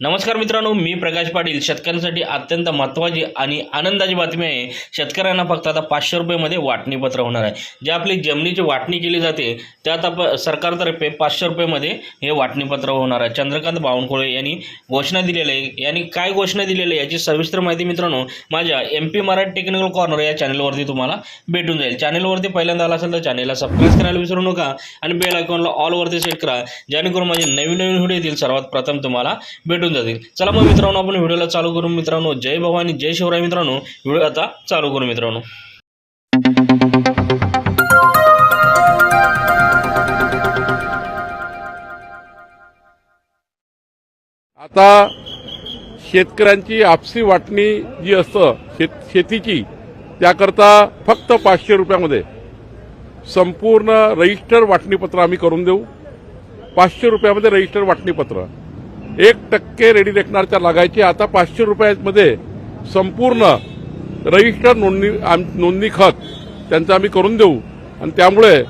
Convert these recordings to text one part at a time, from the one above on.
नमस्कार मित्रांनो मी प्रकाश पाटील. शेतकऱ्यांसाठी अत्यंत महत्त्वाची आणि आनंदाची बातमी आहे. शेतकऱ्यांना फक्त आता पाचशे रुपयेमध्ये वाटणीपत्र होणार आहे. जे आपली जमिनीची वाटणी केली जाते त्यात आप सरकारतर्फे पाचशे रुपयेमध्ये हे वाटणीपत्र होणार आहे. चंद्रकांत बावनकुळे यांनी घोषणा दिलेली आहे. यांनी काय घोषणा दिलेली आहे याची सविस्तर माहिती मित्रांनो माझ्या M P Marathi technical corner या चॅनलवरती तुम्हाला भेटून जाईल. चॅनलवरती पहिल्यांदा आला असेल तर चॅनलला सबस्क्राईब करायला विसरू नका आणि बेल आयकॉनला ऑलवरती सेट करा. जेणेकरून माझे नवीन नवीन व्हिडिओ येतील. सर्वात प्रथम तुम्हाला भेटून जातील. चला मग मित्रांनो आपण व्हिडिओला चालू करू. मित्रांनो जय भवानी जय शिवराय मित्रांनो. व्हिडिओ आता चालू करू मित्रांनो. आता शेतकऱ्यांची आपसी वाटणी जी असतं शेत शेतीची त्याकरता फक्त पाचशे रुपयामध्ये संपूर्ण रजिस्टर वाटणीपत्र आम्ही करून देऊ. पाचशे रुपयामध्ये रजिस्टर वाटणीपत्र. एक टक्के रेडी रेकनरच्या लागायचे. आता पाचशे रुपयामध्ये संपूर्ण रजिस्टर नोंदणी नोंदणी खत त्यांचं आम्ही करून देऊ. आणि त्यामुळे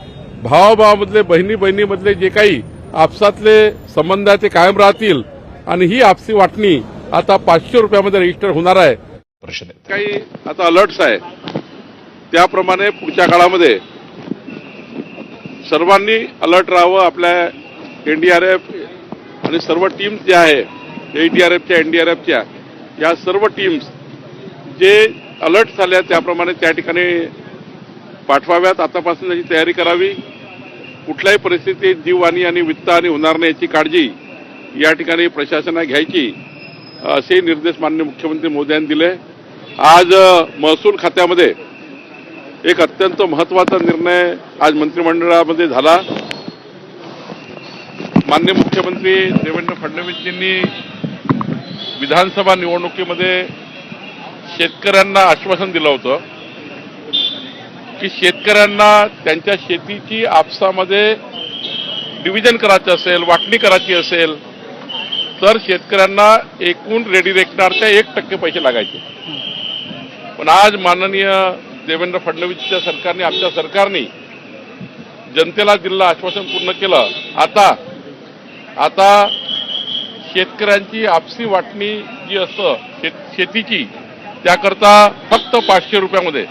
भावाभावामधले बहिणी बहिणीमधले जे काही आपसातले संबंध आहे ते कायम राहतील. आणि ही आपसी वाटणी आता पाचशे रुपयामध्ये रजिस्टर होणार आहे. काही आता अलर्ट्स आहे. त्याप्रमाणे पुढच्या काळामध्ये सर्वांनी अलर्ट राहावं. आपल्या एनडीआरएफ आणि सर्व टीम्स ज्या आहे एनडीआरएफच्या एफच्या या सर्व टीम्स जे अलर्ट झाल्या त्याप्रमाणे त्या ठिकाणी पाठवाव्यात. आतापासून त्याची तयारी करावी. कुठल्याही परिस्थितीत जीवहानी आणि वित्तहानी होणार नाही याची काळजी या ठिकाणी प्रशासनाने घ्यायची असे निर्देश माननीय मुख्यमंत्री मोदी यांनी दिले. आज महसूल खात्यामध्ये एक अत्यंत महत्त्वाचा निर्णय आज मंत्रिमंडळामध्ये झाला. मान्य मुख्यमंत्री देवेंद्र फडणवीसजींनी विधानसभा निवडणुकीमध्ये शेतकऱ्यांना आश्वासन दिलं होतं की शेतकऱ्यांना त्यांच्या शेतीची आपसामध्ये डिव्हिजन करायचं असेल वाटणी करायची असेल तर शेतकऱ्यांना एकूण रेडी रेकणारच्या एक टक्के पैसे लागायचे. पण आज माननीय देवेंद्र फडणवीसच्या सरकारने आमच्या सरकारने जनतेला दिलेलं आश्वासन पूर्ण केलं. आता आता शेतकऱ्यांची आपसी वाटणी जी असतं शेत शेतीची त्याकरता फक्त पाचशे रुपयामध्ये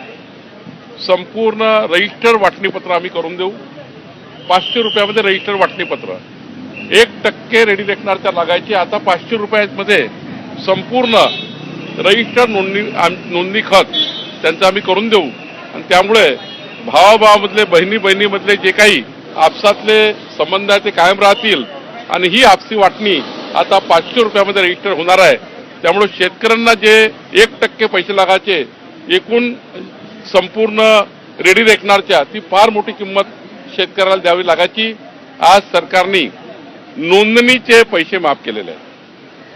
संपूर्ण रजिस्टर वाटणीपत्र आम्ही करून देऊ. पाचशे रुपयामध्ये रजिस्टर वाटणीपत्र. एक टक्के रेडी रेकनरच्या लागायची. आता पाचशे रुपयामध्ये संपूर्ण रजिस्टर नोंदणी आम- नोंदणी खत त्यांचं आम्ही करून देऊ. आणि त्यामुळे भावाभावामधले बहिणी बहिणीमधले जे काही आपसातले संबंध आहे ते कायम राहतील. आणि ही आपसी वाटणी आता पाचशे रुपयामध्ये रजिस्टर होणार आहे. त्यामुळे शेतकऱ्यांना जे एक टक्के पैसे लागायचे एकूण संपूर्ण रेडी रेकणारच्या ती फार मोठी किंमत शेतकऱ्याला द्यावी लागायची. आज सरकारने नोंदणीचे पैसे माफ केलेले आहेत.